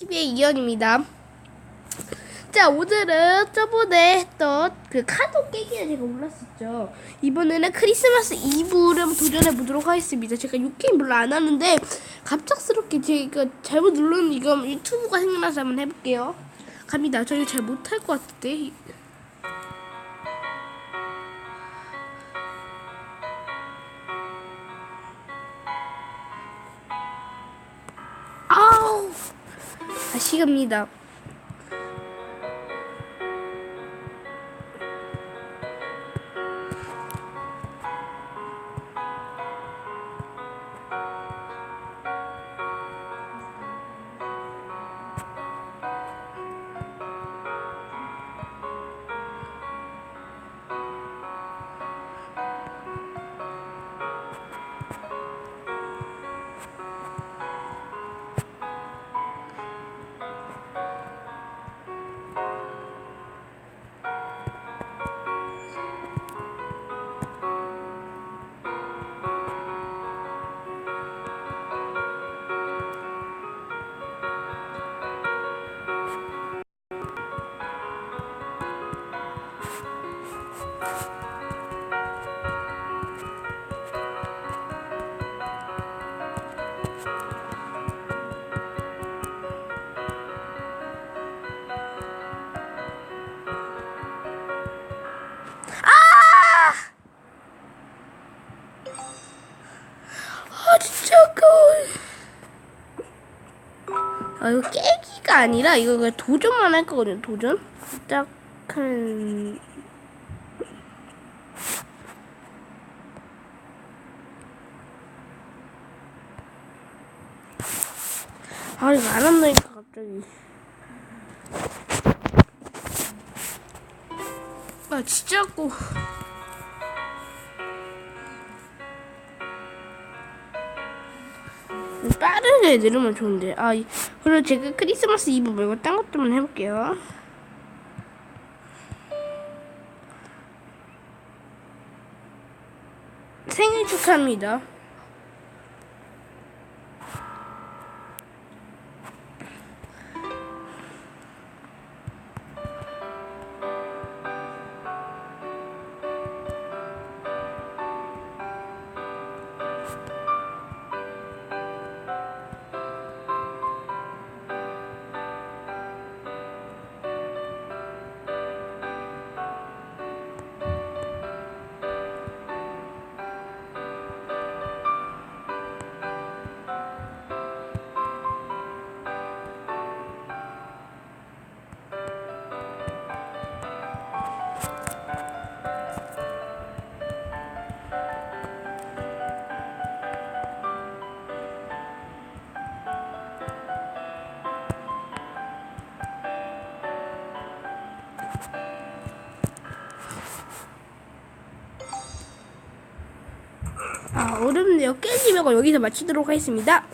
TV의 이현입니다. 자, 오늘은 저번에 했던 그 카드 깨기를 제가 올랐었죠. 이번에는 크리스마스 이브를 도전해 보도록 하겠습니다. 제가 이 게임 별로 안 하는데 갑작스럽게 제가 잘못 누른 이거 유튜브가 생각나서 한번 해볼게요. 갑니다. 저 이거 잘 못할 것 같은데. 다시 갑니다. 아 아까워. 아 이거 깨기가 아니라 이거 그냥 도전만 할 거거든요. 도전. 딱한 아 이거 안 한다니까 갑자기. 아 진짜 고 빠르게 누르면 좋은데. 아, 이- 그리고 제가 크리스마스 이브 말고 딴 것도 한번 해볼게요. 생일 축하합니다. 아, 어렵네요. 깨지면 여기서 마치도록 하겠습니다.